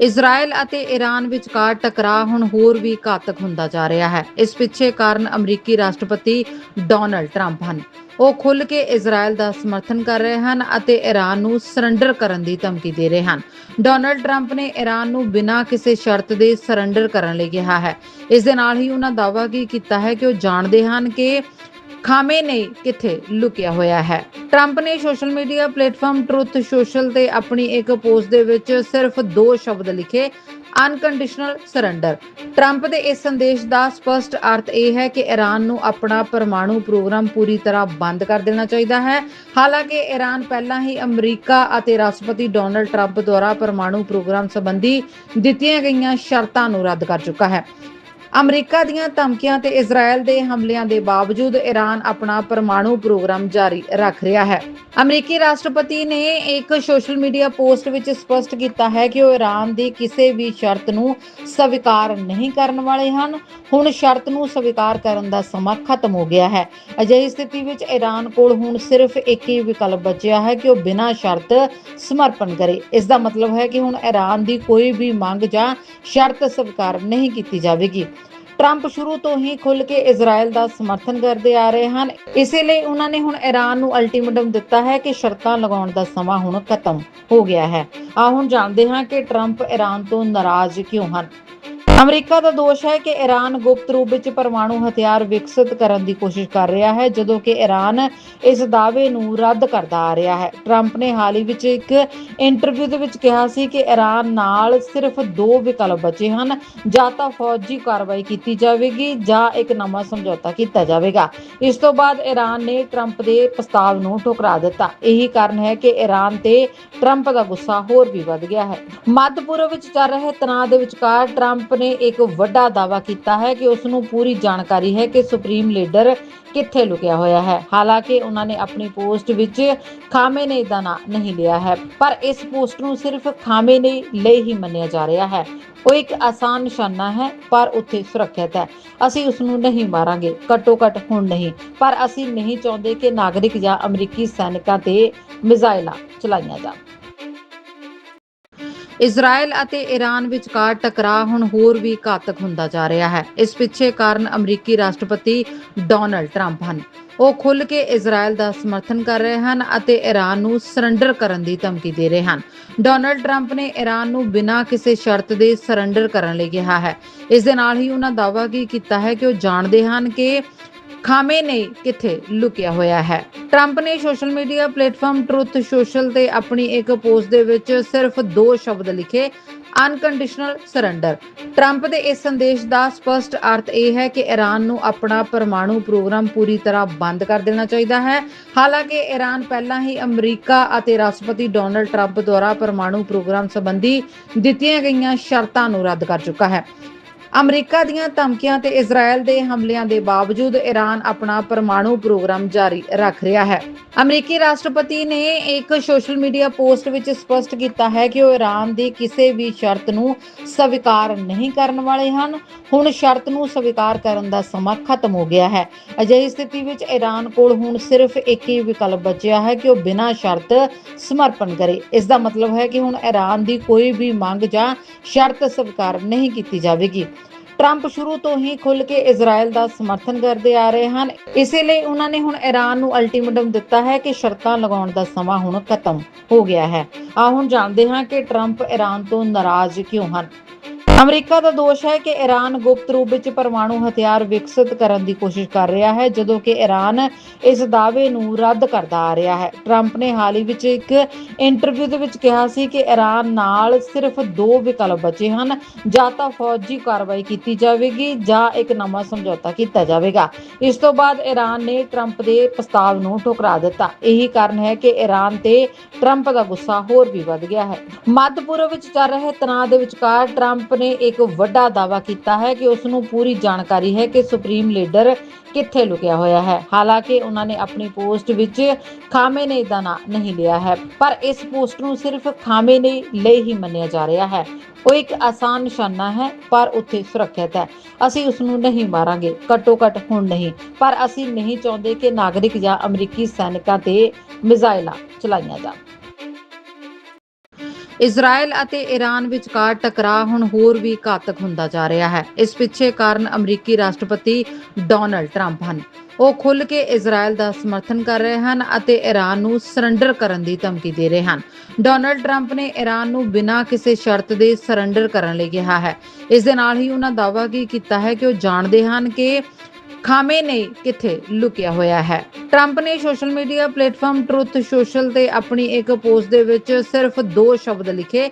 Israel ਅਤੇ Iran ਵਿਚਕਾਰ ਟਕਰਾਅ ਹੁਣ ਹੋਰ ਵੀ ਘਾਤਕ ਹੁੰਦਾ ਜਾ ਰਿਹਾ ਹੈ। ਇਸ ਪਿੱਛੇ ਕਾਰਨ ਅਮਰੀਕੀ ਰਾਸ਼ਟਰਪਤੀ ਡੋਨਲਡ ਟਰੰਪ ਹਨ। ਉਹ ਖੁੱਲ੍ਹ ਕੇ ਇਜ਼ਰਾਈਲ ਦਾ ਸਮਰਥਨ ਕਰ ਰਹੇ ਹਨ ਅਤੇ ਈਰਾਨ ਨੂੰ ਸਰੈਂਡਰ ਕਰਨ ਦੀ ਧਮਕੀ ਦੇ ਰਹੇ ਹਨ। ਡੋਨਲਡ ਟਰੰਪ ਨੇ ਈਰਾਨ ਨੂੰ ਬਿਨਾਂ ਕਿਸੇ ਸ਼ਰਤ ਦੇ ਸਰੈਂਡਰ ਕਰਨ ਲਈ ਕਿਹਾ ਹੈ। ਇਸ ਦੇ ਨਾਲ ਹੀ ਉਹਨਾਂ ਦਾਅਵਾ ਕੀ ਕੀਤਾ ਹੈ ਕਿ ਉਹ ਜਾਣਦੇ ਹਨ ਕਿ ਖਾਮੇਨੀ ਕਿੱਥੇ ਲੁਕਿਆ ਹੋਇਆ ਹੈ। ਟਰੰਪ ਨੇ social media platform Truth Social ਤੇ ਆਪਣੀ ਇੱਕ ਪੋਸਟ ਦੇ ਵਿੱਚ ਸਿਰਫ ਦੋ ਸ਼ਬਦ ਲਿਖੇ ਅਨਕੰਡੀਸ਼ਨਲ ਸਰੈਂਡਰ ਟਰੰਪ ਦੇ ਇਸ ਸੰਦੇਸ਼ ਦਾ ਸਪਸ਼ਟ ਅਰਥ ਇਹ ਹੈ ਕਿ ਈਰਾਨ ਨੂੰ ਆਪਣਾ ਪਰਮਾਣੂ ਪ੍ਰੋਗਰਾਮ ਪੂਰੀ ਤਰ੍ਹਾਂ ਬੰਦ ਕਰ ਦੇਣਾ ਚਾਹੀਦਾ ਹੈ। ਹਾਲਾਂਕਿ ਈਰਾਨ ਪਹਿਲਾਂ ਹੀ ਅਮਰੀਕਾ ਅਤੇ ਰਾਸ਼ਟਰਪਤੀ ਡੋਨਲਡ ਟਰੰਪ ਦੁਆਰਾ ਪਰਮਾਣੂ ਪ੍ਰੋਗਰਾਮ ਸੰਬੰਧੀ ਦਿੱਤੀਆਂ ਗਈਆਂ ਸ਼ਰਤਾਂ ਨੂੰ ਰੱਦ ਕਰ ਚੁੱਕਾ ਹੈ। ਅਮਰੀਕਾ ਦੀਆਂ ਧਮਕੀਆਂ ਤੇ ਇਜ਼ਰਾਈਲ ਦੇ ਹਮਲਿਆਂ ਦੇ ਬਾਵਜੂਦ ਈਰਾਨ ਆਪਣਾ ਪਰਮਾਣੂ ਪ੍ਰੋਗਰਾਮ ਜਾਰੀ ਰੱਖ ਰਿਹਾ ਹੈ। ਅਮਰੀਕੀ ਰਾਸ਼ਟਰਪਤੀ ਨੇ ਇੱਕ ਸੋਸ਼ਲ ਮੀਡੀਆ ਪੋਸਟ ਵਿੱਚ ਸਪਸ਼ਟ ਕੀਤਾ ਹੈ ਕਿ ਉਹ ਈਰਾਨ ਦੀ ਕਿਸੇ ਵੀ ਸ਼ਰਤ ਨੂੰ ਸਵੀਕਾਰ ਨਹੀਂ ਕਰਨ ਵਾਲੇ ਹਨ। ਹੁਣ ਸ਼ਰਤ ਨੂੰ ਸਵੀਕਾਰ ਕਰਨ ਦਾ ਸਮਾਂ ਖਤਮ ਹੋ ਗਿਆ ਹੈ। ਅਜਿਹੀ ਸਥਿਤੀ ਵਿੱਚ ਈਰਾਨ ਕੋਲ ਹੁਣ ਸਿਰਫ ਇੱਕ ਹੀ ਵਿਕਲਪ ਬਚਿਆ ਹੈ ਕਿ ਉਹ ਬਿਨਾਂ ਸ਼ਰਤ ਸਮਰਪਣ ਕਰੇ। ਇਸ ਦਾ ਮਤਲਬ ਹੈ ਕਿ ਹੁਣ ਈਰਾਨ ਦੀ ਕੋਈ ਵੀ ਮੰਗ ਜਾਂ ਸ਼ਰਤ ਸਵੀਕਾਰ ਨਹੀਂ ਕੀਤੀ ਜਾਵੇਗੀ। ਟਰੰਪ ਸ਼ੁਰੂ ਤੋਂ ਹੀ ਖੁੱਲ ਕੇ ਇਜ਼ਰਾਈਲ ਦਾ ਸਮਰਥਨ ਕਰਦੇ ਆ ਰਹੇ ਹਨ। ਇਸੇ ਲਈ ਉਹਨਾਂ ਨੇ ਹੁਣ ਈਰਾਨ ਨੂੰ ਅਲਟੀਮੇਟਮ ਦਿੱਤਾ ਹੈ ਕਿ ਸ਼ਰਤਾਂ ਲਗਾਉਣ ਦਾ ਸਮਾਂ ਹੁਣ ਖਤਮ ਹੋ ਗਿਆ ਹੈ। ਆ ਹੁਣ ਜਾਣਦੇ ਹਾਂ ਕਿ ਟਰੰਪ ਈਰਾਨ ਤੋਂ ਨਾਰਾਜ਼ ਕਿਉਂ ਹਨ। ਅਮਰੀਕਾ ਦਾ ਦੋਸ਼ ਹੈ ਕਿ ਈਰਾਨ ਗੁਪਤ ਰੂਪ ਵਿੱਚ ਪਰਮਾਣੂ ਹਥਿਆਰ ਵਿਕਸਿਤ ਕਰਨ ਦੀ ਕੋਸ਼ਿਸ਼ ਕਰ ਰਿਹਾ ਹੈ, ਜਦੋਂ ਕਿ ਈਰਾਨ ਇਸ ਦਾਅਵੇ ਨੂੰ ਰੱਦ ਕਰਦਾ ਆ ਰਿਹਾ ਹੈ। ਟਰੰਪ ਨੇ ਹਾਲ ਹੀ ਵਿੱਚ ਇੱਕ ਇੰਟਰਵਿਊ ਦੇ ਵਿੱਚ ਕਿਹਾ ਸੀ ਕਿ ਈਰਾਨ ਨਾਲ ਸਿਰਫ ਦੋ ਵਿਕਲਪ ਬਚੇ ਹਨ, ਜਾਂ ਤਾਂ ਫੌਜੀ ਕਾਰਵਾਈ ਕੀਤੀ ਜਾਵੇਗੀ, ਜਾਂ ਇੱਕ ਨਵਾਂ ਸਮਝੌਤਾ ਕੀਤਾ ਜਾਵੇਗਾ। ਇਸ ਤੋਂ ਬਾਅਦ ਈਰਾਨ ਨੇ ਟਰੰਪ ਦੇ ਪ੍ਰਸਤਾਵ ਨੂੰ ਠੁਕਰਾ ਦਿੱਤਾ। ਇਹੀ ਕਾਰਨ ਹੈ ਕਿ ਈਰਾਨ ਤੇ ਟਰੰਪ ਦਾ ਗੁੱਸਾ ਹੋਰ ਵੀ ਵੱਧ ਗਿਆ ਹੈ। ਮੱਧ ਪੂਰਬ ਵਿੱਚ ਚੱਲ ਰਹੇ ਤਣਾਅ ਦੇ ਵਿਚਕਾਰ ਟਰੰਪ ਨੇ ਇੱਕ ਵੱਡਾ ਦਾਅਵਾ ਕੀਤਾ ਹੈ ਕਿ ਉਸ ਨੂੰ ਪੂਰੀ ਜਾਣਕਾਰੀ ਹੈ ਕਿ ਸੁਪਰੀਮ ਲੀਡਰ ਕਿੱਥੇ ਲੁਕਿਆ ਹੋਇਆ ਹੈ। ਹਾਲਾਂਕਿ ਉਹਨਾਂ ਨੇ ਆਪਣੀ ਪੋਸਟ ਵਿੱਚ ਖਾਮੇਨੀ ਦਾ ਨਾਂ ਨਹੀਂ ਲਿਆ ਹੈ, ਪਰ ਇਸ ਪੋਸਟ ਨੂੰ ਸਿਰਫ ਖਾਮੇਨੀ ਲਈ ਹੀ ਮੰਨਿਆ ਜਾ ਰਿਹਾ ਹੈ। ਉਹ ਇੱਕ ਆਸਾਨ ਨਿਸ਼ਾਨਾ ਹੈ, ਪਰ ਉੱਥੇ ਸੁਰੱਖਿਅਤ ਹੈ। ਅਸੀਂ ਉਸ ਨੂੰ ਨਹੀਂ ਮਾਰਾਂਗੇ ਘੱਟੋ ਘੱਟ ਹੁਣ ਨਹੀਂ, ਪਰ ਅਸੀਂ ਨਹੀਂ ਚਾਹੁੰਦੇ ਕਿ ਨਾਗਰਿਕ ਜਾਂ ਅਮਰੀਕੀ ਸੈਨਿਕਾਂ ਤੇ ਮਿਜ਼ਾਈਲਾਂ ਚਲਾਈਆਂ ਜਾਣ। ਇਜ਼ਰਾਈਲ ਅਤੇ ਈਰਾਨ ਵਿਚਕਾਰ ਟਕਰਾਅ ਹੁਣ ਹੋਰ ਵੀ ਘਾਤਕ ਹੁੰਦਾ ਜਾ ਰਿਹਾ ਹੈ। ਇਸ ਪਿੱਛੇ ਕਾਰਨ ਅਮਰੀਕੀ ਰਾਸ਼ਟਰਪਤੀ ਡੋਨਲਡ ਟਰੰਪ ਹਨ। ਉਹ ਖੁੱਲ੍ਹ ਕੇ ਇਜ਼ਰਾਈਲ ਦਾ ਸਮਰਥਨ ਕਰ ਰਹੇ ਹਨ ਅਤੇ ਈਰਾਨ ਨੂੰ ਸਰੈਂਡਰ ਕਰਨ ਦੀ ਧਮਕੀ ਦੇ ਰਹੇ ਹਨ। ਡੋਨਲਡ ਟਰੰਪ ਨੇ ਈਰਾਨ ਨੂੰ ਬਿਨਾਂ ਕਿਸੇ ਸ਼ਰਤ ਦੇ ਸਰੈਂਡਰ ਕਰਨ ਲਈ ਕਿਹਾ ਹੈ। ਇਸ ਦੇ ਨਾਲ ਹੀ ਉਹਨਾਂ ਦਾਅਵਾ ਕੀ ਕੀਤਾ ਹੈ ਕਿ ਉਹ ਜਾਣਦੇ ਹਨ ਕਿ ਖਾਮੇਨੀ ਕਿੱਥੇ ਲੁਕਿਆ ਹੋਇਆ ਹੈ। ਟਰੰਪ ਨੇ social media platform Truth Social ਤੇ ਆਪਣੀ ਇੱਕ ਪੋਸਟ ਦੇ ਵਿੱਚ ਸਿਰਫ ਦੋ ਸ਼ਬਦ ਲਿਖੇ ਅਨਕੰਡੀਸ਼ਨਲ ਸਰੈਂਡਰ ਟਰੰਪ ਦੇ ਇਸ ਸੰਦੇਸ਼ ਦਾ ਸਪਸ਼ਟ ਅਰਥ ਇਹ ਹੈ ਕਿ ਈਰਾਨ ਨੂੰ ਆਪਣਾ ਪਰਮਾਣੂ ਪ੍ਰੋਗਰਾਮ ਪੂਰੀ ਤਰ੍ਹਾਂ ਬੰਦ ਕਰ ਦੇਣਾ ਚਾਹੀਦਾ ਹੈ। ਹਾਲਾਂਕਿ ਈਰਾਨ ਪਹਿਲਾਂ ਹੀ ਅਮਰੀਕਾ ਅਤੇ ਰਾਸ਼ਟਰਪਤੀ ਡੋਨਲਡ ਟਰੰਪ ਦੁਆਰਾ ਪਰਮਾਣੂ ਪ੍ਰੋਗਰਾਮ ਸੰਬੰਧੀ ਦਿੱਤੀਆਂ ਗਈਆਂ ਸ਼ਰਤਾਂ ਨੂੰ ਰੱਦ ਕਰ ਚੁੱਕਾ ਹੈ। ਅਮਰੀਕਾ ਦੀਆਂ ਧਮਕੀਆਂ ਤੇ ਇਜ਼ਰਾਈਲ ਦੇ ਹਮਲਿਆਂ ਦੇ ਬਾਵਜੂਦ ਈਰਾਨ ਆਪਣਾ ਪਰਮਾਣੂ ਪ੍ਰੋਗਰਾਮ ਜਾਰੀ ਰੱਖ ਰਿਹਾ ਹੈ। ਅਮਰੀਕੀ ਰਾਸ਼ਟਰਪਤੀ ਨੇ ਇੱਕ ਸੋਸ਼ਲ ਮੀਡੀਆ ਪੋਸਟ ਵਿੱਚ ਸਪਸ਼ਟ ਕੀਤਾ ਹੈ ਕਿ ਉਹ ਈਰਾਨ ਦੀ ਕਿਸੇ ਵੀ ਸ਼ਰਤ ਨੂੰ ਸਵੀਕਾਰ ਨਹੀਂ ਕਰਨ ਵਾਲੇ ਹਨ। ਹੁਣ ਸ਼ਰਤ ਨੂੰ ਸਵੀਕਾਰ ਕਰਨ ਦਾ ਸਮਾਂ ਖਤਮ ਹੋ ਗਿਆ ਹੈ। ਅਜਿਹੀ ਸਥਿਤੀ ਵਿੱਚ ਈਰਾਨ ਕੋਲ ਹੁਣ ਸਿਰਫ ਇੱਕ ਹੀ ਵਿਕਲਪ ਬਚਿਆ ਹੈ ਕਿ ਉਹ ਬਿਨਾਂ ਸ਼ਰਤ ਸਮਰਪਣ ਕਰੇ। ਇਸ ਦਾ ਮਤਲਬ ਹੈ ਕਿ ਹੁਣ ਈਰਾਨ ਦੀ ਕੋਈ ਵੀ ਮੰਗ ਜਾਂ ਸ਼ਰਤ ਸਵੀਕਾਰ ਨਹੀਂ ਕੀਤੀ ਜਾਵੇਗੀ। ਟਰੰਪ ਸ਼ੁਰੂ ਤੋਂ ਹੀ ਖੁੱਲ ਕੇ ਇਜ਼ਰਾਈਲ ਦਾ ਸਮਰਥਨ ਕਰਦੇ ਆ ਰਹੇ ਹਨ। ਇਸੇ ਲਈ ਉਹਨਾਂ ਨੇ ਹੁਣ ਈਰਾਨ ਨੂੰ ਅਲਟੀਮੇਟਮ ਦਿੱਤਾ ਹੈ ਕਿ ਸ਼ਰਤਾਂ ਲਗਾਉਣ ਦਾ ਸਮਾਂ ਹੁਣ ਖਤਮ ਹੋ ਗਿਆ ਹੈ। ਆ ਹੁਣ ਜਾਣਦੇ ਹਾਂ ਕਿ ਟਰੰਪ ਈਰਾਨ ਤੋਂ ਨਾਰਾਜ਼ ਕਿਉਂ ਹਨ। ਅਮਰੀਕਾ ਦਾ ਦੋਸ਼ ਹੈ ਕਿ ਈਰਾਨ ਗੁਪਤ ਰੂਪ ਵਿੱਚ ਪਰਮਾਣੂ ਹਥਿਆਰ ਵਿਕਸਿਤ ਕਰਨ ਦੀ ਕੋਸ਼ਿਸ਼ ਕਰ ਰਿਹਾ ਹੈ, ਜਦੋਂ ਕਿ ਈਰਾਨ ਇਸ ਦਾਅਵੇ ਨੂੰ ਰੱਦ ਕਰਦਾ ਆ ਰਿਹਾ ਹੈ। ਟਰੰਪ ਨੇ ਹਾਲ ਹੀ ਵਿੱਚ ਇੱਕ ਇੰਟਰਵਿਊ ਦੇ ਵਿੱਚ ਕਿਹਾ ਸੀ ਕਿ ਈਰਾਨ ਨਾਲ ਸਿਰਫ ਦੋ ਵਿਕਲਪ ਬਚੇ ਹਨ, ਜਾਂ ਤਾਂ ਫੌਜੀ ਕਾਰਵਾਈ ਕੀਤੀ ਜਾਵੇਗੀ, ਜਾਂ ਇੱਕ ਨਵਾਂ ਸਮਝੌਤਾ ਕੀਤਾ ਜਾਵੇਗਾ। ਇਸ ਤੋਂ ਬਾਅਦ ਈਰਾਨ ਨੇ ਟਰੰਪ ਦੇ ਪ੍ਰਸਤਾਵ ਨੂੰ ਠੁਕਰਾ ਦਿੱਤਾ। ਇਹੀ ਕਾਰਨ ਹੈ ਕਿ ਈਰਾਨ ਤੇ ਟਰੰਪ ਦਾ ਗੁੱਸਾ ਹੋਰ ਵੀ ਵੱਧ ਗਿਆ ਹੈ। ਮੱਧ ਪੂਰਬ ਵਿੱਚ ਚੱਲ ਰਹੇ ਤਣਾਅ ਦੇ ਵਿਚਕਾਰ ਟਰੰਪ ਨੇ ਇੱਕ ਵੱਡਾ ਦਾਅਵਾ ਕੀਤਾ ਹੈ ਕਿ ਉਸ ਨੂੰ ਪੂਰੀ ਜਾਣਕਾਰੀ ਹੈ ਕਿ ਸੁਪਰੀਮ ਲੀਡਰ ਕਿੱਥੇ ਲੁਕਿਆ ਹੋਇਆ ਹੈ। ਹਾਲਾਂਕਿ ਉਹਨਾਂ ਨੇ ਆਪਣੀ ਪੋਸਟ ਵਿੱਚ ਖਾਮੇਨੀ ਦਾ ਨਾਂ ਨਹੀਂ ਲਿਆ ਹੈ, ਪਰ ਇਸ ਪੋਸਟ ਨੂੰ ਸਿਰਫ ਖਾਮੇਨੀ ਲਈ ਹੀ ਮੰਨਿਆ ਜਾ ਰਿਹਾ ਹੈ। ਉਹ ਇੱਕ ਆਸਾਨ ਨਿਸ਼ਾਨਾ ਹੈ, ਪਰ ਉੱਥੇ ਸੁਰੱਖਿਅਤ ਹੈ। ਅਸੀਂ ਉਸ ਨੂੰ ਨਹੀਂ ਮਾਰਾਂਗੇ ਘੱਟੋ ਘੱਟ ਹੁਣ ਨਹੀਂ, ਪਰ ਅਸੀਂ ਨਹੀਂ ਚਾਹੁੰਦੇ ਕਿ ਨਾਗਰਿਕ ਜਾਂ ਅਮਰੀਕੀ ਸੈਨਿਕਾਂ ਤੇ ਮਿਜ਼ਾਈਲਾਂ ਚਲਾਈਆਂ ਜਾਣ। ਇਜ਼ਰਾਈਲ ਅਤੇ ਈਰਾਨ ਵਿਚਕਾਰ ਟਕਰਾਅ ਹੁਣ ਹੋਰ ਵੀ ਘਾਤਕ ਹੁੰਦਾ ਜਾ ਰਿਹਾ ਹੈ। ਇਸ ਪਿੱਛੇ ਕਾਰਨ ਅਮਰੀਕੀ ਰਾਸ਼ਟਰਪਤੀ ਡੋਨਲਡ ਟਰੰਪ ਹਨ। ਉਹ ਖੁੱਲ੍ਹ ਕੇ ਇਜ਼ਰਾਈਲ ਦਾ ਸਮਰਥਨ ਕਰ ਰਹੇ ਹਨ ਅਤੇ ਈਰਾਨ ਨੂੰ ਸਰੈਂਡਰ ਕਰਨ ਦੀ ਧਮਕੀ ਦੇ ਰਹੇ ਹਨ। ਡੋਨਲਡ ਟਰੰਪ ਨੇ ਈਰਾਨ ਨੂੰ ਬਿਨਾਂ ਕਿਸੇ ਸ਼ਰਤ ਦੇ ਸਰੈਂਡਰ ਕਰਨ ਲਈ ਕਿਹਾ ਹੈ। ਇਸ ਦੇ ਨਾਲ ਹੀ ਉਹਨਾਂ ਦਾਅਵਾ ਕੀ ਕੀਤਾ ਹੈ ਕਿ ਉਹ ਜਾਣਦੇ ਹਨ ਕਿ ਖਾਮੇਨੀ ਕਿੱਥੇ ਲੁਕਿਆ ਹੋਇਆ ਹੈ। ਟਰੰਪ ਨੇ social media platform Truth Social ਤੇ ਆਪਣੀ ਇੱਕ ਪੋਸਟ ਦੇ ਵਿੱਚ ਸਿਰਫ ਦੋ ਸ਼ਬਦ ਲਿਖੇ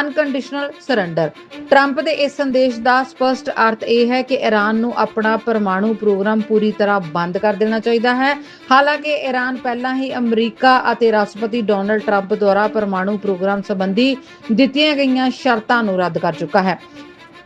ਅਨਕੰਡੀਸ਼ਨਲ ਸਰੈਂਡਰ ਟਰੰਪ ਦੇ ਇਸ ਸੰਦੇਸ਼ ਦਾ ਸਪਸ਼ਟ ਅਰਥ ਇਹ ਹੈ ਕਿ ਈਰਾਨ ਨੂੰ ਆਪਣਾ ਪਰਮਾਣੂ ਪ੍ਰੋਗਰਾਮ ਪੂਰੀ ਤਰ੍ਹਾਂ ਬੰਦ ਕਰ ਦੇਣਾ ਚਾਹੀਦਾ ਹੈ। ਹਾਲਾਂਕਿ ਈਰਾਨ ਪਹਿਲਾਂ ਹੀ ਅਮਰੀਕਾ ਅਤੇ ਰਾਸ਼ਟਰਪਤੀ ਡੋਨਲਡ ਟਰੰਪ ਦੁਆਰਾ ਪਰਮਾਣੂ ਪ੍ਰੋਗਰਾਮ ਸੰਬੰਧੀ ਦਿੱਤੀਆਂ ਗਈਆਂ ਸ਼ਰਤਾਂ ਨੂੰ ਰੱਦ ਕਰ ਚੁੱਕਾ ਹੈ।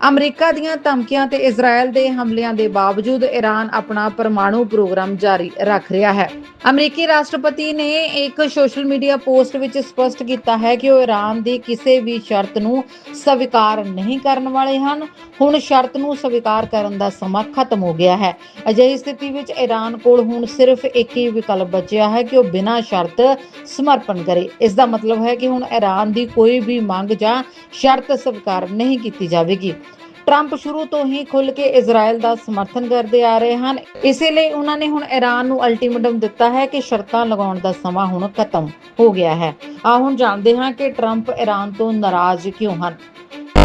ਅਮਰੀਕਾ ਦੀਆਂ ਧਮਕੀਆਂ ਤੇ ਇਜ਼ਰਾਈਲ ਦੇ ਹਮਲਿਆਂ ਦੇ ਬਾਵਜੂਦ ਈਰਾਨ ਆਪਣਾ ਪਰਮਾਣੂ ਪ੍ਰੋਗਰਾਮ ਜਾਰੀ ਰੱਖ ਰਿਹਾ ਹੈ। ਅਮਰੀਕੀ ਰਾਸ਼ਟਰਪਤੀ ਨੇ ਇੱਕ ਸੋਸ਼ਲ ਮੀਡੀਆ ਪੋਸਟ ਵਿੱਚ ਸਪਸ਼ਟ ਕੀਤਾ ਹੈ ਕਿ ਉਹ ਈਰਾਨ ਦੀ ਕਿਸੇ ਵੀ ਸ਼ਰਤ ਨੂੰ ਸਵੀਕਾਰ ਨਹੀਂ ਕਰਨ ਵਾਲੇ ਹਨ। ਹੁਣ ਸ਼ਰਤ ਨੂੰ ਸਵੀਕਾਰ ਕਰਨ ਦਾ ਸਮਾਂ ਖਤਮ ਹੋ ਗਿਆ ਹੈ। ਅਜਿਹੀ ਸਥਿਤੀ ਵਿੱਚ ਈਰਾਨ ਕੋਲ ਹੁਣ ਸਿਰਫ ਇੱਕ ਹੀ ਵਿਕਲਪ ਬਚਿਆ ਹੈ ਕਿ ਉਹ ਬਿਨਾਂ ਸ਼ਰਤ ਸਮਰਪਣ ਕਰੇ। ਇਸ ਦਾ ਮਤਲਬ ਹੈ ਕਿ ਹੁਣ ਈਰਾਨ ਦੀ ਕੋਈ ਵੀ ਮੰਗ ਜਾਂ ਸ਼ਰਤ ਸਵੀਕਾਰ ਨਹੀਂ ਕੀਤੀ ਜਾਵੇਗੀ। ਟਰੰਪ ਸ਼ੁਰੂ ਤੋਂ ਹੀ ਖੁੱਲ ਕੇ ਇਜ਼ਰਾਈਲ ਦਾ ਸਮਰਥਨ ਕਰਦੇ ਆ ਰਹੇ ਹਨ। ਇਸੇ ਲਈ ਉਹਨਾਂ ਨੇ ਹੁਣ ਈਰਾਨ ਨੂੰ ਅਲਟੀਮੇਟਮ ਦਿੱਤਾ ਹੈ ਕਿ ਸ਼ਰਤਾਂ ਲਗਾਉਣ ਦਾ ਸਮਾਂ ਹੁਣ ਖਤਮ ਹੋ ਗਿਆ ਹੈ। ਆ ਹੁਣ ਜਾਣਦੇ ਹਾਂ ਕਿ ਟਰੰਪ ਈਰਾਨ ਤੋਂ ਨਾਰਾਜ਼ ਕਿਉਂ ਹਨ।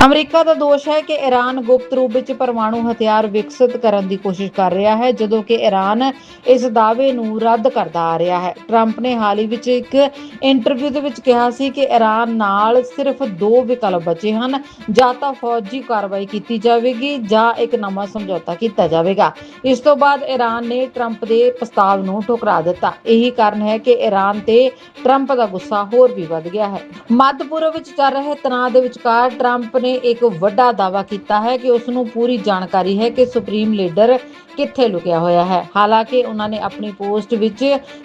ਅਮਰੀਕਾ ਦਾ ਦੋਸ਼ ਹੈ ਕਿ ਈਰਾਨ ਗੁਪਤ ਰੂਪ ਵਿੱਚ ਪਰਮਾਣੂ ਹਥਿਆਰ ਵਿਕਸਿਤ ਕਰਨ ਦੀ ਕੋਸ਼ਿਸ਼ ਕਰ ਰਿਹਾ ਹੈ, ਜਦੋਂ ਕਿ ਈਰਾਨ ਇਸ ਦਾਅਵੇ ਨੂੰ ਰੱਦ ਕਰਦਾ ਆ ਰਿਹਾ ਹੈ। ਟਰੰਪ ਨੇ ਹਾਲ ਹੀ ਵਿੱਚ ਇੱਕ ਇੰਟਰਵਿਊ ਦੇ ਵਿੱਚ ਕਿਹਾ ਸੀ ਕਿ ਈਰਾਨ ਨਾਲ ਸਿਰਫ ਦੋ ਵਿਕਲਪ ਬਚੇ ਹਨ, ਜਾਂ ਤਾਂ ਫੌਜੀ ਕਾਰਵਾਈ ਕੀਤੀ ਜਾਵੇਗੀ, ਜਾਂ ਇੱਕ ਨਵਾਂ ਸਮਝੌਤਾ ਕੀਤਾ ਜਾਵੇਗਾ। ਇਸ ਤੋਂ ਬਾਅਦ ਈਰਾਨ ਨੇ ਟਰੰਪ ਦੇ ਪ੍ਰਸਤਾਵ ਨੂੰ ਠੁਕਰਾ ਦਿੱਤਾ। ਇਹੀ ਕਾਰਨ ਹੈ ਕਿ ਈਰਾਨ ਤੇ ਟਰੰਪ ਦਾ ਗੁੱਸਾ ਹੋਰ ਵੀ ਵੱਧ ਗਿਆ ਹੈ। ਮੱਧ ਪੂਰਬ ਵਿੱਚ ਚੱਲ ਰਹੇ ਤਣਾਅ ਦੇ ਵਿਚਕਾਰ ਟਰੰਪ ਨੇ ਇੱਕ ਵੱਡਾ ਦਾਅਵਾ ਕੀਤਾ ਹੈ ਕਿ ਉਸ ਨੂੰ ਪੂਰੀ ਜਾਣਕਾਰੀ ਹੈ ਕਿ ਸੁਪਰੀਮ ਲੀਡਰ ਕਿੱਥੇ ਲੁਕਿਆ ਹੋਇਆ ਹੈ। ਹਾਲਾਂਕਿ ਉਹਨਾਂ ਨੇ ਆਪਣੀ ਪੋਸਟ ਵਿੱਚ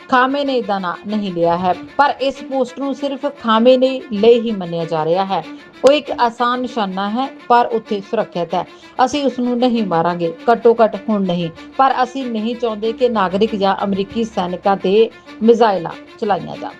ਖਾਮੇਨੀ ਦਾ ਨਾਂ ਨਹੀਂ ਲਿਆ ਹੈ, ਪਰ ਇਸ ਪੋਸਟ ਨੂੰ ਸਿਰਫ ਖਾਮੇਨੀ ਲਈ ਹੀ ਮੰਨਿਆ ਜਾ ਰਿਹਾ ਹੈ। ਉਹ ਇੱਕ ਆਸਾਨ ਨਿਸ਼ਾਨਾ ਹੈ, ਪਰ ਉੱਥੇ ਸੁਰੱਖਿਅਤ ਹੈ। ਅਸੀਂ ਉਸ ਨੂੰ ਨਹੀਂ ਮਾਰਾਂਗੇ ਘੱਟੋ ਘੱਟ ਹੁਣ ਨਹੀਂ, ਪਰ ਅਸੀਂ ਨਹੀਂ ਚਾਹੁੰਦੇ ਕਿ ਨਾਗਰਿਕ ਜਾਂ ਅਮਰੀਕੀ ਸੈਨਿਕਾਂ ਤੇ ਮਿਜ਼ਾਈਲਾਂ ਚਲਾਈਆਂ ਜਾਣ।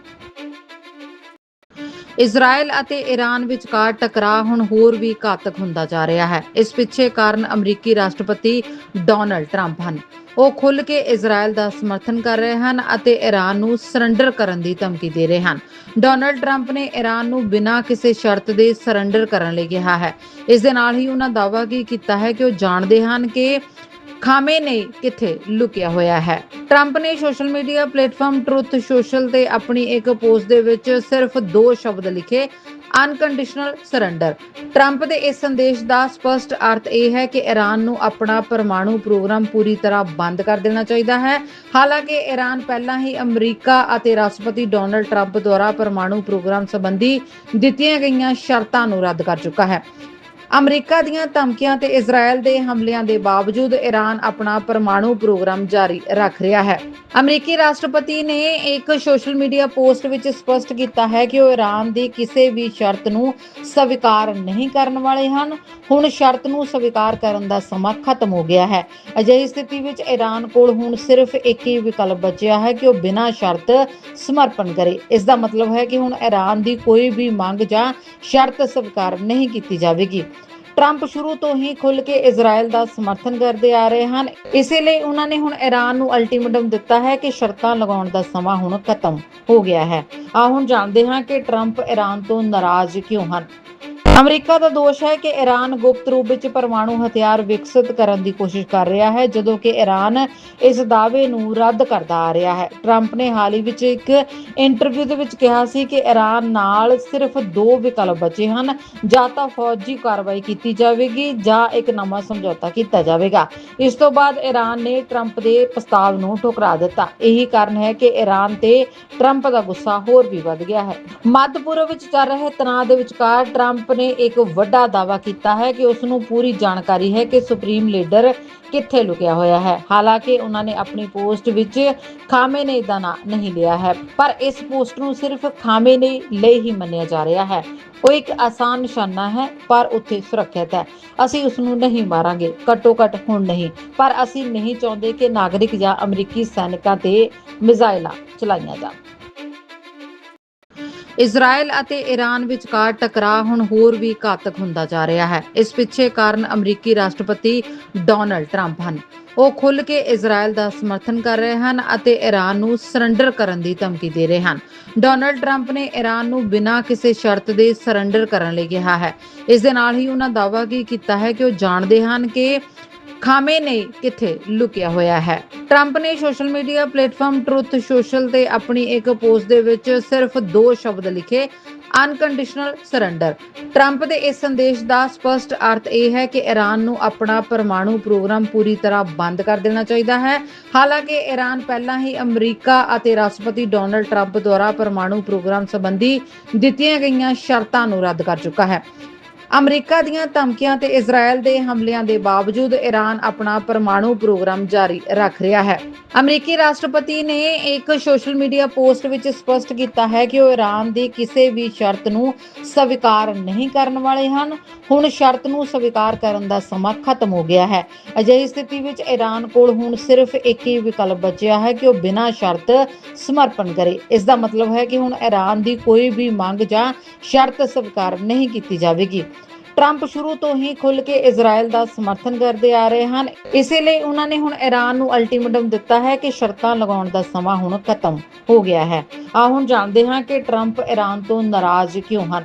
ਇਜ਼ਰਾਈਲ ਅਤੇ ਈਰਾਨ ਵਿਚਕਾਰ ਟਕਰਾਅ ਹੁਣ ਹੋਰ ਵੀ ਘਾਤਕ ਹੁੰਦਾ ਜਾ ਰਿਹਾ ਹੈ। ਇਸ ਪਿੱਛੇ ਕਾਰਨ ਅਮਰੀਕੀ ਰਾਸ਼ਟਰਪਤੀ ਡੋਨਲਡ ਟਰੰਪ ਹਨ। ਉਹ ਖੁੱਲ੍ਹ ਕੇ ਇਜ਼ਰਾਈਲ ਦਾ ਸਮਰਥਨ ਕਰ ਰਹੇ ਹਨ ਅਤੇ ਈਰਾਨ ਨੂੰ ਸਰੈਂਡਰ ਕਰਨ ਦੀ ਧਮਕੀ ਦੇ ਰਹੇ ਹਨ। ਡੋਨਲਡ ਟਰੰਪ ਨੇ ਈਰਾਨ ਨੂੰ ਬਿਨਾਂ ਕਿਸੇ ਸ਼ਰਤ ਦੇ ਸਰੈਂਡਰ ਕਰਨ ਲਈ ਕਿਹਾ ਹੈ। ਇਸ ਦੇ ਨਾਲ ਹੀ ਉਹਨਾਂ ਦਾਅਵਾ ਕੀ ਕੀਤਾ ਹੈ ਕਿ ਉਹ ਜਾਣਦੇ ਹਨ ਕਿ ਖਾਮੇਨੀ ਕਿੱਥੇ ਲੁਕਿਆ ਹੋਇਆ ਹੈ। ਟਰੰਪ ਨੇ social media platform Truth Social ਤੇ ਆਪਣੀ ਇੱਕ ਪੋਸਟ ਦੇ ਵਿੱਚ ਸਿਰਫ ਦੋ ਸ਼ਬਦ ਲਿਖੇ ਅਨਕੰਡੀਸ਼ਨਲ ਸਰੈਂਡਰ ਟਰੰਪ ਦੇ ਇਸ ਸੰਦੇਸ਼ ਦਾ ਸਪਸ਼ਟ ਅਰਥ ਇਹ ਹੈ ਕਿ ਈਰਾਨ ਨੂੰ ਆਪਣਾ ਪਰਮਾਣੂ ਪ੍ਰੋਗਰਾਮ ਪੂਰੀ ਤਰ੍ਹਾਂ ਬੰਦ ਕਰ ਦੇਣਾ ਚਾਹੀਦਾ ਹੈ। ਹਾਲਾਂਕਿ ਈਰਾਨ ਪਹਿਲਾਂ ਹੀ ਅਮਰੀਕਾ ਅਤੇ ਰਾਸ਼ਟਰਪਤੀ ਡੋਨਲਡ ਟਰੰਪ ਦੁਆਰਾ ਪਰਮਾਣੂ ਪ੍ਰੋਗਰਾਮ ਸੰਬੰਧੀ ਦਿੱਤੀਆਂ ਗਈਆਂ ਸ਼ਰਤਾਂ ਨੂੰ ਰੱਦ ਕਰ ਚੁੱਕਾ ਹੈ। ਅਮਰੀਕਾ ਦੀਆਂ ਧਮਕੀਆਂ ਤੇ ਇਜ਼ਰਾਈਲ ਦੇ ਹਮਲਿਆਂ ਦੇ ਬਾਵਜੂਦ ਈਰਾਨ ਆਪਣਾ ਪਰਮਾਣੂ ਪ੍ਰੋਗਰਾਮ ਜਾਰੀ ਰੱਖ ਰਿਹਾ ਹੈ। ਅਮਰੀਕੀ ਰਾਸ਼ਟਰਪਤੀ ਨੇ ਇੱਕ ਸੋਸ਼ਲ ਮੀਡੀਆ ਪੋਸਟ ਵਿੱਚ ਸਪਸ਼ਟ ਕੀਤਾ ਹੈ ਕਿ ਉਹ ਈਰਾਨ ਦੀ ਕਿਸੇ ਵੀ ਸ਼ਰਤ ਨੂੰ ਸਵੀਕਾਰ ਨਹੀਂ ਕਰਨ ਵਾਲੇ ਹਨ। ਹੁਣ ਸ਼ਰਤ ਨੂੰ ਸਵੀਕਾਰ ਕਰਨ ਦਾ ਸਮਾਂ ਖਤਮ ਹੋ ਗਿਆ ਹੈ। ਅਜਿਹੀ ਸਥਿਤੀ ਵਿੱਚ ਈਰਾਨ ਕੋਲ ਹੁਣ ਸਿਰਫ ਇੱਕ ਹੀ ਵਿਕਲਪ ਬਚਿਆ ਹੈ ਕਿ ਉਹ ਬਿਨਾਂ ਸ਼ਰਤ ਸਮਰਪਣ ਕਰੇ। ਇਸ ਦਾ ਮਤਲਬ ਹੈ ਕਿ ਹੁਣ ਈਰਾਨ ਦੀ ਕੋਈ ਵੀ ਮੰਗ ਜਾਂ ਸ਼ਰਤ ਸਵੀਕਾਰ ਨਹੀਂ ਕੀਤੀ ਜਾਵੇਗੀ। ਟਰੰਪ ਸ਼ੁਰੂ ਤੋਂ ਹੀ ਖੁੱਲ ਕੇ ਇਜ਼ਰਾਈਲ ਦਾ ਸਮਰਥਨ ਕਰਦੇ ਆ ਰਹੇ ਹਨ। ਇਸੇ ਲਈ ਉਹਨਾਂ ਨੇ ਹੁਣ ਈਰਾਨ ਨੂੰ ਅਲਟੀਮੇਟਮ ਦਿੱਤਾ ਹੈ ਕਿ ਸ਼ਰਤਾਂ ਲਗਾਉਣ ਦਾ ਸਮਾਂ ਹੁਣ ਖਤਮ ਹੋ ਗਿਆ ਹੈ। ਆ ਹੁਣ ਜਾਣਦੇ ਹਾਂ ਕਿ ਟਰੰਪ ਈਰਾਨ ਤੋਂ ਨਾਰਾਜ਼ ਕਿਉਂ ਹਨ। ਅਮਰੀਕਾ ਦਾ ਦੋਸ਼ ਹੈ ਕਿ ਈਰਾਨ ਗੁਪਤ ਰੂਪ ਵਿੱਚ ਪਰਮਾਣੂ ਹਥਿਆਰ ਵਿਕਸਿਤ ਕਰਨ ਦੀ ਕੋਸ਼ਿਸ਼ ਕਰ ਰਿਹਾ ਹੈ, ਜਦੋਂ ਕਿ ਈਰਾਨ ਇਸ ਦਾਅਵੇ ਨੂੰ ਰੱਦ ਕਰਦਾ ਆ ਰਿਹਾ ਹੈ। ਟਰੰਪ ਨੇ ਹਾਲ ਹੀ ਵਿੱਚ ਇੱਕ ਇੰਟਰਵਿਊ ਦੇ ਵਿੱਚ ਕਿਹਾ ਸੀ ਕਿ ਈਰਾਨ ਨਾਲ ਸਿਰਫ ਦੋ ਵਿਕਲਪ ਬਚੇ ਹਨ, ਜਾਂ ਤਾਂ ਫੌਜੀ ਕਾਰਵਾਈ ਕੀਤੀ ਜਾਵੇਗੀ, ਜਾਂ ਇੱਕ ਨਵਾਂ ਸਮਝੌਤਾ ਕੀਤਾ ਜਾਵੇਗਾ। ਇਸ ਤੋਂ ਬਾਅਦ ਈਰਾਨ ਨੇ ਟਰੰਪ ਦੇ ਪ੍ਰਸਤਾਵ ਨੂੰ ਠੁਕਰਾ ਦਿੱਤਾ। ਇਹੀ ਕਾਰਨ ਹੈ ਕਿ ਈਰਾਨ ਤੇ ਟਰੰਪ ਦਾ ਗੁੱਸਾ ਹੋਰ ਵੀ ਵੱਧ ਗਿਆ ਹੈ। ਮੱਧ ਪੂਰਬ ਵਿੱਚ ਚੱਲ ਰਹੇ ਤਣਾਅ ਦੇ ਵਿਚਕਾਰ ਟਰੰਪ ਨੇ ਇੱਕ ਵੱਡਾ ਦਾਅਵਾ ਕੀਤਾ ਹੈ ਕਿ ਉਸ ਨੂੰ ਪੂਰੀ ਜਾਣਕਾਰੀ ਹੈ ਕਿ ਸੁਪਰੀਮ ਲੀਡਰ ਕਿੱਥੇ ਲੁਕਿਆ ਹੋਇਆ ਹੈ। ਹਾਲਾਂਕਿ ਉਹਨਾਂ ਨੇ ਆਪਣੀ ਪੋਸਟ ਵਿੱਚ ਖਾਮੇਨੀ ਦਾ ਨਾਂ ਨਹੀਂ ਲਿਆ ਹੈ, ਪਰ ਇਸ ਪੋਸਟ ਨੂੰ ਸਿਰਫ ਖਾਮੇਨੀ ਲਈ ਹੀ ਮੰਨਿਆ ਜਾ ਰਿਹਾ ਹੈ। ਉਹ ਇੱਕ ਆਸਾਨ ਨਿਸ਼ਾਨਾ ਹੈ, ਪਰ ਉੱਥੇ ਸੁਰੱਖਿਅਤ ਹੈ। ਅਸੀਂ ਉਸ ਨੂੰ ਨਹੀਂ ਮਾਰਾਂਗੇ ਘੱਟੋ ਘੱਟ ਹੁਣ ਨਹੀਂ, ਪਰ ਅਸੀਂ ਨਹੀਂ ਚਾਹੁੰਦੇ ਕਿ ਨਾਗਰਿਕ ਜਾਂ ਅਮਰੀਕੀ ਸੈਨਿਕਾਂ ਤੇ ਮਿਜ਼ਾਈਲਾਂ ਚਲਾਈਆਂ ਜਾਣ। ਇਜ਼ਰਾਈਲ ਅਤੇ ਈਰਾਨ ਵਿਚਕਾਰ ਟਕਰਾਅ ਹੁਣ ਹੋਰ ਵੀ ਘਾਤਕ ਹੁੰਦਾ ਜਾ ਰਿਹਾ ਹੈ। ਇਸ ਪਿੱਛੇ ਕਾਰਨ ਅਮਰੀਕੀ ਰਾਸ਼ਟਰਪਤੀ ਡੋਨਲਡ ਟਰੰਪ ਹਨ। ਉਹ ਖੁੱਲ੍ਹ ਕੇ ਇਜ਼ਰਾਈਲ ਦਾ ਸਮਰਥਨ ਕਰ ਰਹੇ ਹਨ ਅਤੇ ਈਰਾਨ ਨੂੰ ਸਰੈਂਡਰ ਕਰਨ ਦੀ ਧਮਕੀ ਦੇ ਰਹੇ ਹਨ। ਡੋਨਲਡ ਟਰੰਪ ਨੇ ਈਰਾਨ ਨੂੰ ਬਿਨਾਂ ਕਿਸੇ ਸ਼ਰਤ ਦੇ ਸਰੈਂਡਰ ਕਰਨ ਲਈ ਕਿਹਾ ਹੈ। ਇਸ ਦੇ ਨਾਲ ਹੀ ਉਹਨਾਂ ਦਾਅਵਾ ਕੀ ਕੀਤਾ ਹੈ ਕਿ ਉਹ ਜਾਣਦੇ ਹਨ ਕਿ ਖਾਮੇਨੀ ਕਿੱਥੇ ਲੁਕਿਆ ਹੋਇਆ ਹੈ। ਟਰੰਪ ਨੇ social media platform Truth Social ਤੇ ਆਪਣੀ ਇੱਕ ਪੋਸਟ ਦੇ ਵਿੱਚ ਸਿਰਫ ਦੋ ਸ਼ਬਦ ਲਿਖੇ ਅਨਕੰਡੀਸ਼ਨਲ ਸਰੈਂਡਰ ਟਰੰਪ ਦੇ ਇਸ ਸੰਦੇਸ਼ ਦਾ ਸਪਸ਼ਟ ਅਰਥ ਇਹ ਹੈ ਕਿ ਈਰਾਨ ਨੂੰ ਆਪਣਾ ਪਰਮਾਣੂ ਪ੍ਰੋਗਰਾਮ ਪੂਰੀ ਤਰ੍ਹਾਂ ਬੰਦ ਕਰ ਦੇਣਾ ਚਾਹੀਦਾ ਹੈ। ਹਾਲਾਂਕਿ ਈਰਾਨ ਪਹਿਲਾਂ ਹੀ ਅਮਰੀਕਾ ਅਤੇ ਰਾਸ਼ਟਰਪਤੀ ਡੋਨਲਡ ਟਰੰਪ ਦੁਆਰਾ ਪਰਮਾਣੂ ਪ੍ਰੋਗਰਾਮ ਸੰਬੰਧੀ ਦਿੱਤੀਆਂ ਗਈਆਂ ਸ਼ਰਤਾਂ ਨੂੰ ਰੱਦ ਕਰ ਚੁੱਕਾ ਹੈ। ਅਮਰੀਕਾ ਦੀਆਂ ਧਮਕੀਆਂ ਤੇ ਇਜ਼ਰਾਈਲ ਦੇ ਹਮਲਿਆਂ ਦੇ ਬਾਵਜੂਦ ਈਰਾਨ ਆਪਣਾ ਪਰਮਾਣੂ ਪ੍ਰੋਗਰਾਮ ਜਾਰੀ ਰੱਖ ਰਿਹਾ ਹੈ। ਅਮਰੀਕੀ ਰਾਸ਼ਟਰਪਤੀ ਨੇ ਇੱਕ ਸੋਸ਼ਲ ਮੀਡੀਆ ਪੋਸਟ ਵਿੱਚ ਸਪਸ਼ਟ ਕੀਤਾ ਹੈ ਕਿ ਉਹ ਈਰਾਨ ਦੀ ਕਿਸੇ ਵੀ ਸ਼ਰਤ ਨੂੰ ਸਵੀਕਾਰ ਨਹੀਂ ਕਰਨ ਵਾਲੇ ਹਨ। ਹੁਣ ਸ਼ਰਤ ਨੂੰ ਸਵੀਕਾਰ ਕਰਨ ਦਾ ਸਮਾਂ ਖਤਮ ਹੋ ਗਿਆ ਹੈ। ਅਜਿਹੀ ਸਥਿਤੀ ਵਿੱਚ ਈਰਾਨ ਕੋਲ ਹੁਣ ਸਿਰਫ ਇੱਕ ਹੀ ਵਿਕਲਪ ਬਚਿਆ ਹੈ ਕਿ ਉਹ ਬਿਨਾਂ ਸ਼ਰਤ ਸਮਰਪਣ ਕਰੇ। ਇਸ ਦਾ ਮਤਲਬ ਹੈ ਕਿ ਹੁਣ ਈਰਾਨ ਦੀ ਕੋਈ ਵੀ ਮੰਗ ਜਾਂ ਸ਼ਰਤ ਸਵੀਕਾਰ ਨਹੀਂ ਕੀਤੀ ਜਾਵੇਗੀ। ਟਰੰਪ ਸ਼ੁਰੂ ਤੋਂ ਹੀ ਖੁੱਲ ਕੇ ਇਜ਼ਰਾਈਲ ਦਾ ਸਮਰਥਨ ਕਰਦੇ ਆ ਰਹੇ ਹਨ। ਇਸੇ ਲਈ ਉਹਨਾਂ ਨੇ ਹੁਣ ਈਰਾਨ ਨੂੰ ਅਲਟੀਮੇਟਮ ਦਿੱਤਾ ਹੈ ਕਿ ਸ਼ਰਤਾਂ ਲਗਾਉਣ ਦਾ ਸਮਾਂ ਹੁਣ ਖਤਮ ਹੋ ਗਿਆ ਹੈ। ਆ ਹੁਣ ਜਾਣਦੇ ਹਾਂ ਕਿ ਟਰੰਪ ਈਰਾਨ ਤੋਂ ਨਾਰਾਜ਼ ਕਿਉਂ ਹਨ।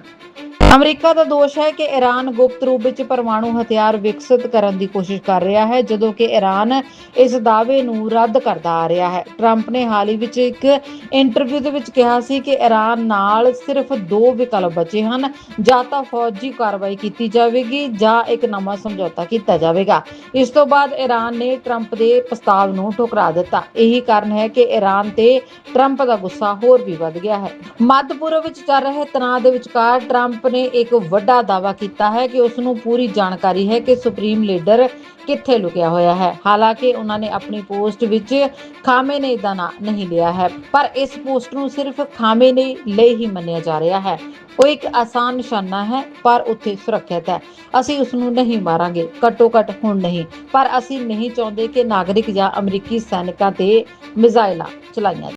ਅਮਰੀਕਾ ਦਾ ਦੋਸ਼ ਹੈ ਕਿ ਈਰਾਨ ਗੁਪਤ ਰੂਪ ਵਿੱਚ ਪਰਮਾਣੂ ਹਥਿਆਰ ਵਿਕਸਿਤ ਕਰਨ ਦੀ ਕੋਸ਼ਿਸ਼ ਕਰ ਰਿਹਾ ਹੈ, ਜਦੋਂ ਕਿ ਈਰਾਨ ਇਸ ਦਾਅਵੇ ਨੂੰ ਰੱਦ ਕਰਦਾ ਆ ਰਿਹਾ ਹੈ। ਟਰੰਪ ਨੇ ਹਾਲ ਹੀ ਵਿੱਚ ਇੱਕ ਇੰਟਰਵਿਊ ਦੇ ਵਿੱਚ ਕਿਹਾ ਸੀ ਕਿ ਈਰਾਨ ਨਾਲ ਸਿਰਫ ਦੋ ਵਿਕਲਪ ਬਚੇ ਹਨ, ਜਾਂ ਤਾਂ ਫੌਜੀ ਕਾਰਵਾਈ ਕੀਤੀ ਜਾਵੇਗੀ, ਜਾਂ ਇੱਕ ਨਵਾਂ ਸਮਝੌਤਾ ਕੀਤਾ ਜਾਵੇਗਾ। ਇਸ ਤੋਂ ਬਾਅਦ ਈਰਾਨ ਨੇ ਟਰੰਪ ਦੇ ਪ੍ਰਸਤਾਵ ਨੂੰ ਠੁਕਰਾ ਦਿੱਤਾ। ਇਹੀ ਕਾਰਨ ਹੈ ਕਿ ਈਰਾਨ ਤੇ ਟਰੰਪ ਦਾ ਗੁੱਸਾ ਹੋਰ ਵੀ ਵੱਧ ਗਿਆ ਹੈ। ਮੱਧ ਪੂਰਬ ਵਿੱਚ ਚੱਲ ਰਹੇ ਤਣਾਅ ਦੇ ਵਿਚਕਾਰ ਟਰੰਪ ਨੇ ਇੱਕ ਵੱਡਾ ਦਾਅਵਾ ਕੀਤਾ ਹੈ ਕਿ ਉਸ ਨੂੰ ਪੂਰੀ ਜਾਣਕਾਰੀ ਹੈ ਕਿ ਸੁਪਰੀਮ ਲੀਡਰ ਕਿੱਥੇ ਲੁਕਿਆ ਹੋਇਆ ਹੈ। ਹਾਲਾਂਕਿ ਉਹਨਾਂ ਨੇ ਆਪਣੀ ਪੋਸਟ ਵਿੱਚ ਖਾਮੇਨੀ ਦਾ ਨਾਂ ਨਹੀਂ ਲਿਆ ਹੈ, ਪਰ ਇਸ ਪੋਸਟ ਨੂੰ ਸਿਰਫ ਖਾਮੇਨੀ ਲਈ ਹੀ ਮੰਨਿਆ ਜਾ ਰਿਹਾ ਹੈ। ਉਹ ਇੱਕ ਆਸਾਨ ਨਿਸ਼ਾਨਾ ਹੈ, ਪਰ ਉੱਥੇ ਸੁਰੱਖਿਅਤ ਹੈ। ਅਸੀਂ ਉਸ ਨੂੰ ਨਹੀਂ ਮਾਰਾਂਗੇ ਘੱਟੋ ਘੱਟ ਹੁਣ ਨਹੀਂ, ਪਰ ਅਸੀਂ ਨਹੀਂ ਚਾਹੁੰਦੇ ਕਿ ਨਾਗਰਿਕ ਜਾਂ ਅਮਰੀਕੀ ਸੈਨਿਕਾਂ ਤੇ ਮਿਜ਼ਾਈਲਾਂ ਚਲਾਈਆਂ